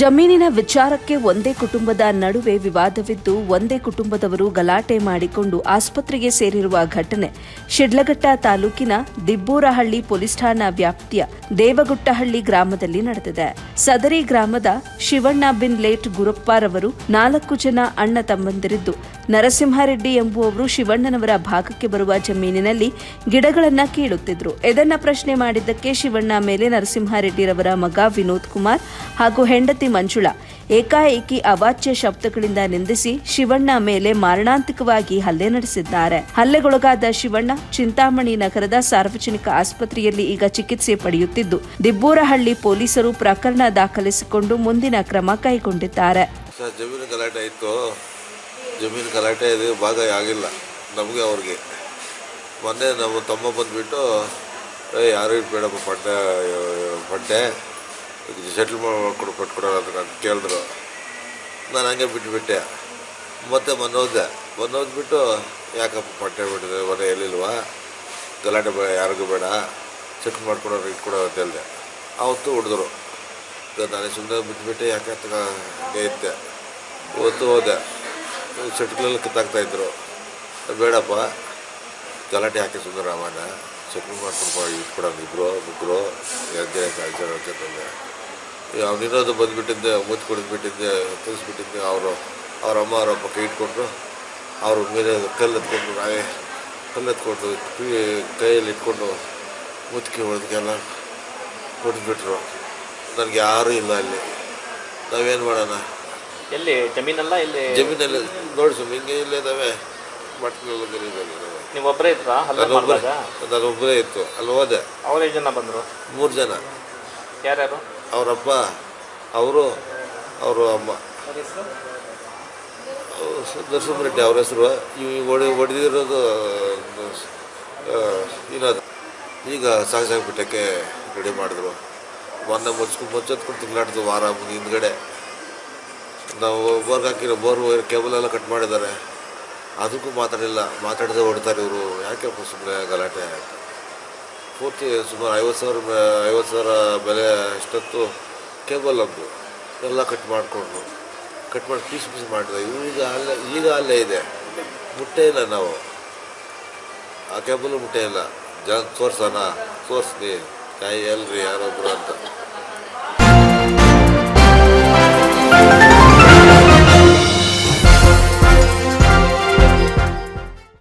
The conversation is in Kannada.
ಜಮೀನಿನ ವಿಚಾರಕ್ಕೆ ಒಂದೇ ಕುಟುಂಬದ ನಡುವೆ ವಿವಾದವಿದ್ದು ಒಂದೇ ಕುಟುಂಬದವರು ಗಲಾಟೆ ಮಾಡಿಕೊಂಡು ಆಸ್ಪತ್ರೆಗೆ ಸೇರಿರುವ ಘಟನೆ ಶಿಡ್ಲಘಟ್ಟ ತಾಲೂಕಿನ ದಿಬ್ಬೂರಹಳ್ಳಿ ಪೊಲೀಸ್ ಠಾಣಾ ವ್ಯಾಪ್ತಿಯ ದೇವಗುಟ್ಟಹಳ್ಳಿ ಗ್ರಾಮದಲ್ಲಿ ನಡೆದಿದೆ. ಸದರಿ ಗ್ರಾಮದ ಶಿವಣ್ಣ ಬಿನ್ ಲೇಟ್ ಗುರಪ್ಪರವರು ನಾಲ್ಕು ಜನ ಅಣ್ಣ ತಮ್ಮಂದಿರಿದ್ದು, ನರಸಿಂಹಾರೆಡ್ಡಿ ಎಂಬುವವರು ಶಿವಣ್ಣನವರ ಭಾಗಕ್ಕೆ ಬರುವ ಜಮೀನಿನಲ್ಲಿ ಗಿಡಗಳನ್ನ ಕೀಳುತ್ತಿದ್ರು. ಇದನ್ನ ಪ್ರಶ್ನೆ ಮಾಡಿದ್ದಕ್ಕೆ ಶಿವಣ್ಣ ಮೇಲೆ ನರಸಿಂಹಾರೆಡ್ಡಿರವರ ಮಗ ವಿನೋದ್ ಕುಮಾರ್ ಹಾಗೂ ಹೆಂಡತಿ ಮಂಜುಳಾ ಏಕಾಏಕಿ ಅವಾಚ್ಯ ಶಬ್ದಗಳಿಂದ ನಿಂದಿಸಿ ಶಿವಣ್ಣ ಮೇಲೆ ಮಾರಣಾಂತಿಕವಾಗಿ ಹಲ್ಲೆ ನಡೆಸಿದ್ದಾರೆ. ಹಲ್ಲೆಗೊಳಗಾದ ಶಿವಣ್ಣ ಚಿಂತಾಮಣಿ ನಗರದ ಸಾರ್ವಜನಿಕ ಆಸ್ಪತ್ರೆಯಲ್ಲಿ ಈಗ ಚಿಕಿತ್ಸೆ ಪಡೆಯುತ್ತಿದ್ದು, ದಿಬ್ಬೂರಹಳ್ಳಿ ಪೊಲೀಸರು ಪ್ರಕರಣ ದಾಖಲಿಸಿಕೊಂಡು ಮುಂದಿನ ಕ್ರಮ ಕೈಗೊಂಡಿದ್ದಾರೆ. ಜಮೀನು ಗಲಾಟೆ ಇತ್ತು ಭಾಗ ಆಗಿಲ್ಲ ನಮಗೆ ಅವ್ರಿಗೆ. ಮೊನ್ನೆ ನಮ್ಮ ತಮ್ಮ ಯಾರು ಬೇಡಪ್ಪ ಪಡ್ಡೆ ಪಡ್ಡೆ ಸೆಟ್ಲ್ ಮಾಡ್ಕೊಡು ಕೊಟ್ಕೊಡೋದು ಅಂತ ಕೇಳಿದ್ರು. ನಾನು ಹಂಗೆ ಬಿಟ್ಟುಬಿಟ್ಟೆ ಮತ್ತೆ ಮೊನ್ನೆ ಹೋದ್ಬಿಟ್ಟು ಯಾಕಪ್ಪ ಪಟ್ಟೆ ಬಿಟ್ಟಿದೆ ಮನೆ ಎಲ್ಲಿಲ್ವಾ? ಗಲಾಟೆ ಬೇಡ, ಯಾರಿಗೂ ಬೇಡ. ಸೆಟ್ಲ್ ಮಾಡ್ಕೊಡೋರು ಇಟ್ಕೊಡೋ ಅಂತ ಹೇಳಿದೆ. ಅವತ್ತು ಹೊಡೆದ್ರು. ನಾನೇ ಸುಮ್ಮನೆ ಬಿಟ್ಬಿಟ್ಟೆ, ಯಾಕೆ ಅಂತ ಹಂಗೆ ಇದ್ದೆ. ಇವತ್ತು ಹೋದೆ. ಸೆಟ್ಗಳೆಲ್ಲ ಕಿತ್ತಾಕ್ತಾಯಿದ್ರು ಬೇಡಪ್ಪ. ಗಲಾಟೆ ಯಾಕೆ ಸುಂದರ ರಾಮಣ್ಣ? ಸೆಟ್ಲ್ ಮಾಡ್ಕೊಂಡು ಇಟ್ಕೊಡೋದು ಇಬ್ಬರು ಮುಗ್ಗರು ಜನ ಕಾಯ್ತಾರೆ ಅಂತಂದೆ ಅವನಿರೋದು ಬಂದುಬಿಟ್ಟಿದ್ದೆ ಮುಚ್ಚಿ ಕುಡಿದ್ಬಿಟ್ಟಿದ್ದೆ ತಿಳಿಸ್ಬಿಟ್ಟಿದ್ದೆ ಅವರು ಅವ್ರ ಅಮ್ಮ ಅವ್ರ ಅಪ್ಪ ಕೈ ಇಟ್ಕೊಂಡ್ರು ಅವ್ರ ಮೇಲೆ ಕಲ್ಲು ಎತ್ಕೊಂಡು ನಾವೇ ಕಲ್ಲು ಎತ್ಕೊಂಡು ಕೈಯಲ್ಲಿ ಇಟ್ಕೊಂಡು ಮುತ್ತಿಗೆ ಹೊಡೆದಕ್ಕೆಲ್ಲ ಕೊಟ್ಬಿಟ್ರು ನನಗೆ ಯಾರೂ ಇಲ್ಲ ಅಲ್ಲಿ. ನಾವೇನು ಮಾಡೋಣ? ಎಲ್ಲಿ ಜಮೀನಲ್ಲ ಇಲ್ಲಿ? ಜಮೀನಲ್ಲಿ ನೋಡಿ ಸುಮ್ಮನೆ ಹಿಂಗೆ ಇಲ್ಲೇ ಇದ್ದಾವೆ. ಮಟ್ಟಿನೆಲ್ಲ ಗಲೀಜಾಗಿ ಇದ್ದಾವೆ ನೀವು ಒಬ್ಬರೇ ಹಲ್ಲೆ ನಾನೊಬ್ಬರೇ ಇತ್ತು ಅಲ್ಲಿ ಹೋದೆ. ಅವ್ರು ಜನ ಬಂದರು? ಮೂರು ಜನ. ಯಾರ್ಯಾರು? ಅವರಪ್ಪ ಅವರು ಅವರು ಅಮ್ಮ. ನರಸಿಂಹರೆಡ್ಡಿ ಅವ್ರ ಹೆಸರು. ಇವ್ ಹೊಡಿ ಹೊಡೆದಿರೋದು ಏನದು ಈಗ ಸಾಗಿಸಾಗ್ಬಿಟ್ಟಕ್ಕೆ ರೆಡಿ ಮಾಡಿದ್ರು. ಮೊನ್ನೆ ಮುಚ್ಕೊಂಡು ಮುಚ್ಚತ್ಕೊಂಡು ತಿಂಗಳಾಡ್ದು ವಾರ ಮುಂದೆ ಹಿಂದ್ಗಡೆ. ನಾವು ಬೋರ್ಗ್ ಹಾಕಿರೋ ಬೋರ್ ವೈರ್ ಕೇಬಲ್ ಎಲ್ಲ ಕಟ್ ಮಾಡಿದ್ದಾರೆ. ಅದಕ್ಕೂ ಮಾತಾಡಿಲ್ಲ. ಮಾತಾಡದೆ ಹೊಡ್ತಾರೆ ಇವರು. ಯಾಕೆ ಸುಮ್ಮನೆ ಗಲಾಟೆ? ಪೂರ್ತಿ ಸುಮಾರು ಐವತ್ತು ಸಾವಿರ ಐವತ್ತು ಸಾವಿರ ಬೆಲೆ ಅಷ್ಟೊತ್ತು ಕೇಬಲ್ ಒಂದು ಎಲ್ಲ ಕಟ್ ಮಾಡಿಕೊಂಡು ಕಟ್ ಮಾಡಿ ಪೀಸ್ ಪೀಸ್ ಮಾಡಿದೆ ಈಗ ಅಲ್ಲೇ ಈಗ ಅಲ್ಲೇ ಇದೆ. ಮುಟ್ಟೆ ಇಲ್ಲ ನಾವು. ಆ ಕೇಬಲ್ ಮುಟ್ಟೆ ಇಲ್ಲ. ಜನ ತೋರ್ಸೋಣ ತೋರಿಸ್ತೀನಿ ತಾಯಿ ಎಲ್ರಿ ಯಾರೊಬ್ಬರು ಅಂತ.